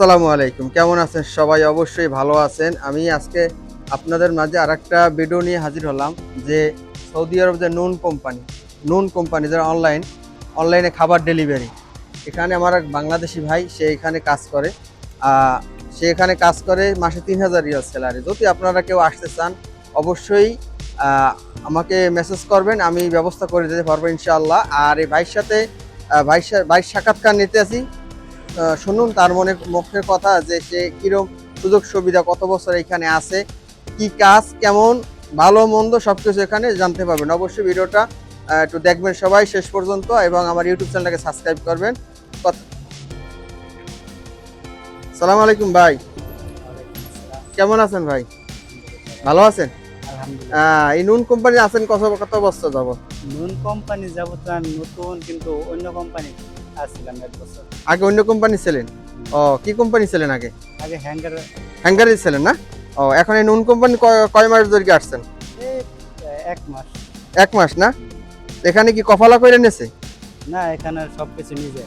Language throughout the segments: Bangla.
আসসালামু আলাইকুম। কেমন আছেন সবাই? অবশ্যই ভালো আছেন। আমি আজকে আপনাদের মাঝে আর একটা ভিডিও নিয়ে হাজির হলাম যে সৌদি আরব যে নুন কোম্পানি নুন কোম্পানি যারা অনলাইন অনলাইনে খাবার ডেলিভারি এখানে আমার এক বাংলাদেশি ভাই, সে এখানে কাজ করে। সে এখানে কাজ করে মাসে তিন হাজার রিয়াল স্যালারি যদি আপনারা কেউ আসতে চান, অবশ্যই আমাকে মেসেজ করবেন, আমি ব্যবস্থা করে দিতে পারব ইনশাআল্লাহ। আর এই ভাইয়ের সাথে ভাইয়ের সা- সাক্ষাৎকার নিতে আসি। শুনুন তার মনে মুখের কথা যে সে কিরম সুযোগ সুবিধা কত বছর এখানে আছে কি কাজ কেমন ভালো মন্দ সবকিছু এখানে জানতে পারবেন। অবশ্যই ভিডিওটা একটু দেখবেন সবাই শেষ পর্যন্ত এবং আমার ইউটিউব চ্যানেলটাকে সাবস্ক্রাইব করবেন। সালাম আলাইকুম ভাই। কেমন আছেন ভাই? ভালো আছেন? এই নুন কোম্পানি আছেন কত কত বছর যাব নুন কোম্পানি যাব তো নতুন কিন্তু অন্য কোম্পানি আসছিলাম এক বছর। আগে অন্য কোম্পানি ছিলেন? ও কি কোম্পানি ছিলেন আগে? আগে হ্যাঙ্গার হ্যাঙ্গারি ছিলেন না? ও এখন এই নুন কোম্পানি কয়- মাস ধরে আসছেন? এক মাস। এক মাস না? এখানে কি কফালা করে নেছে? না এখানে সবকিছু নিজে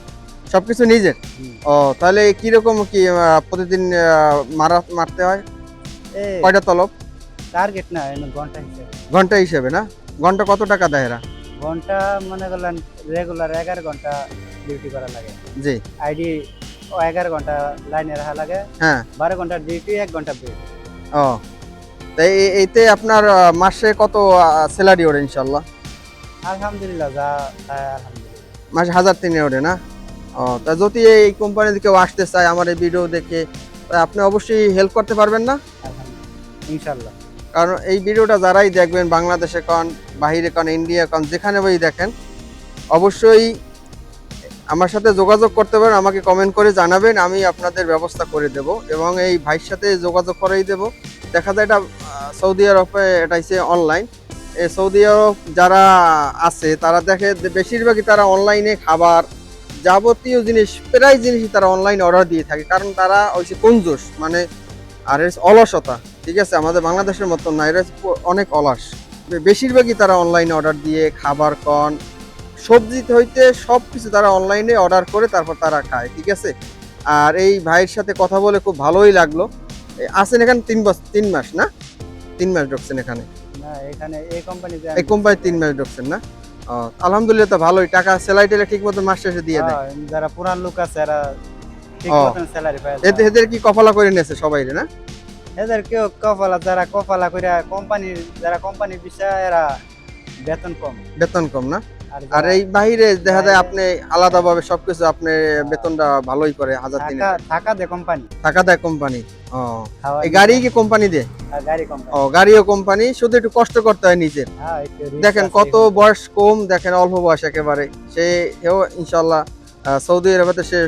সবকিছু নিজের? হুম। ও তাহলে কীরকম কি প্রতিদিন মারা মারতে হয়? কয়টা তলব? টার্গেট না ঘণ্টা হিসেবে। ঘণ্টা হিসেবে না? ঘণ্টা কত টাকা দেয় এরা? ঘণ্টা মনে করলেন রেগুলার এগারো ঘণ্টা ডিউটি করা লাগে। জি। আইডি এগারো ঘণ্টা লাইনে রাখা লাগে। হ্যাঁ। বারো ঘণ্টা ডিউটি এক ঘণ্টা ব্রেক ও। তাই এইতে আপনার মাসে কত স্যালারি ওঠে ইনশাল্লাহ আলহামদুলিল্লাহ যা আলহামদুলিল্লাহ। মাসে হাজার তিনে ওঠে না? ও তা যদি এই কোম্পানিতে কেউ আসতে চায় আমার এই ভিডিও দেখে তা আপনি অবশ্যই হেল্প করতে পারবেন না? ইনশাল্লাহ কারণ এই ভিডিওটা যারাই দেখবেন বাংলাদেশে কন বাহিরে কন ইন্ডিয়া কন যেখানে বই দেখেন অবশ্যই আমার সাথে যোগাযোগ করতে পারেন, আমাকে কমেন্ট করে জানাবেন, আমি আপনাদের ব্যবস্থা করে দেব এবং এই ভাইয়ের সাথে যোগাযোগ করেই দেব। দেখা যায় এটা সৌদি আরবে এটা হচ্ছে অনলাইন এই সৌদি আরব যারা আছে, তারা দেখে বেশিরভাগই তারা অনলাইনে খাবার যাবতীয় জিনিস, প্রায় জিনিসই তারা অনলাইনে অর্ডার দিয়ে থাকে। কারণ তারা হচ্ছে কঞ্জুস মানে আর অলসতা, ঠিক আছে? আমাদের বাংলাদেশের মতন না, এরা অনেক অলস। বেশিরভাগই তারা অনলাইনে অর্ডার দিয়ে খাবার কন সবজি হইতে সব কিছু তারা অনলাইনে অর্ডার করে তারপর তারা খায় ঠিক আছে? আর এই ভাইয়ের সাথে কথা বলে খুব ভালোই লাগল। আছেন এখানে তিন বছর তিন মাস না? তিন মাস ঢুকছেন এখানে। এই কোম্পানি তিন মাস ঢুকছেন না? আলহামদুলিল্লাহ তো ভালোই। টাকা সেলাই টেলাই ঠিক মতো মাস শেষে দিয়ে দেয়। যারা পুরান লোক আছে এরা এদের কি কফলা করে নিয়েছে সবাই না? এদের কেউ কপালা যারা কপালা করে কোম্পানির যারা কোম্পানির বিষয় এরা বেতন কম। বেতন কম না? আর এই বাইরে দেখা যায় আপনি আলাদাভাবে সবকিছু আপনি বেতনটা ভালোই করে হাজার তিন থাকা থাকা দে কোম্পানি। টাকা দেয় কোম্পানি ও। এই গাড়ি কি কোম্পানি দেয়? কোম্পানি। ও গাড়িও কোম্পানি শুধু একটু কষ্ট করতে হয় নিজের। হ্যাঁ দেখেন কত বয়স কম দেখেন অল্প বয়স একেবারে। সে এও ইনশাল্লাহ সৌদি আরবে সে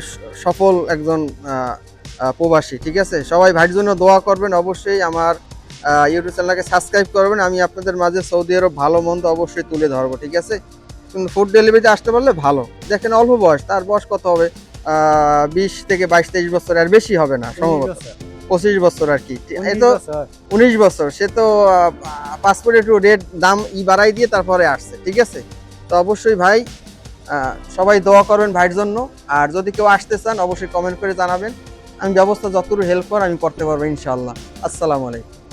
সফল একজন প্রবাসী ঠিক আছে? সবাই ভাইয়ের জন্য দোয়া করবেন অবশ্যই আমার ইউটিউব চ্যানেলকে সাবস্ক্রাইব করবেন। আমি আপনাদের মাঝে সৌদি আরব ভালো মন্দ অবশ্যই তুলে ধরবো ঠিক আছে? ফুড ডেলিভারিতে আসতে পারলে ভালো। দেখেন অল্প বয়স তার বয়স কত হবে? বিশ থেকে বাইশ তেইশ বছর আর বেশি হবে না সম্ভবত। পঁচিশ বছর আর কি। তো উনিশ বছর। সে তো পাসপোর্ট একটু রেট দাম ই বাড়াই দিয়ে তারপরে আসছে ঠিক আছে? তো অবশ্যই ভাই সবাই দোয়া করবেন ভাইয়ের জন্য। আর যদি কেউ আসতে চান অবশ্যই কমেন্ট করে জানাবেন। আমি ব্যবস্থা যতটুকু হেল্প কর আমি করতে পারব ইনশাআল্লাহ। আসসালামু আলাইকুম।